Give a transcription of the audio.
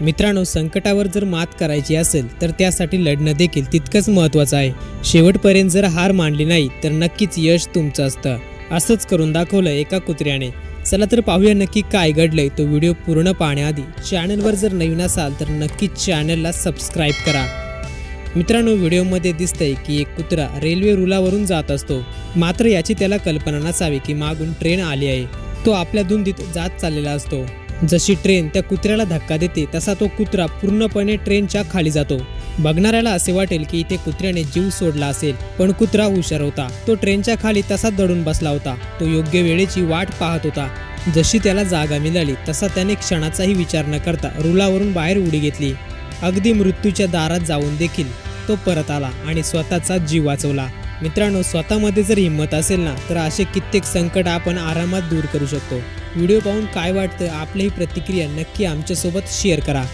मित्रांनो संकटावर जर मात करायची असेल तर त्यासाठी लढणं देखील तितकंच महत्त्वाचं आहे. शेवटपर्यंत जर हार मांडली नाही तर नक्कीच यश तुमचं असतं. असंच करून दाखवलं एका कुत्र्याने. चला तर पाहूया नक्की काय घडलंय. तो व्हिडिओ पूर्ण पाहण्याआधी चॅनलवर जर नवीन असाल तर नक्कीच चॅनलला सबस्क्राईब करा. मित्रांनो व्हिडिओमध्ये दिसतंय की एक कुत्रा रेल्वे रुलावरून जात असतो. मात्र याची त्याला कल्पना नसावी की मागून ट्रेन आली आहे. तो आपल्या धुंदीत जात चाललेला असतो. जशी ट्रेन त्या कुत्र्याला धक्का देते तसा तो कुत्रा पूर्णपणे ट्रेनच्या खाली जातो. बघणाऱ्याला असे वाटेल की इथे कुत्र्याने जीव सोडला असेल पण कुत्रा हुशार होता. तो ट्रेनच्या खाली तसा दडून बसला होता. तो योग्य वेळेची वाट पाहत होता. जशी त्याला जागा मिळाली तसा त्याने क्षणाचाही विचार न करता रुलावरून बाहेर उडी घेतली. अगदी मृत्यूच्या दारात जाऊन देखील तो परत आला आणि स्वतःचा जीव वाचवला. मित्रांनो स्वतःमध्ये जर हिंमत असेल ना तर असे कित्येक संकट आपण आरामात दूर करू शकतो. व्हिडिओ पाहून काय वाटतं आपलीही प्रतिक्रिया नक्की आमच्यासोबत शेअर करा.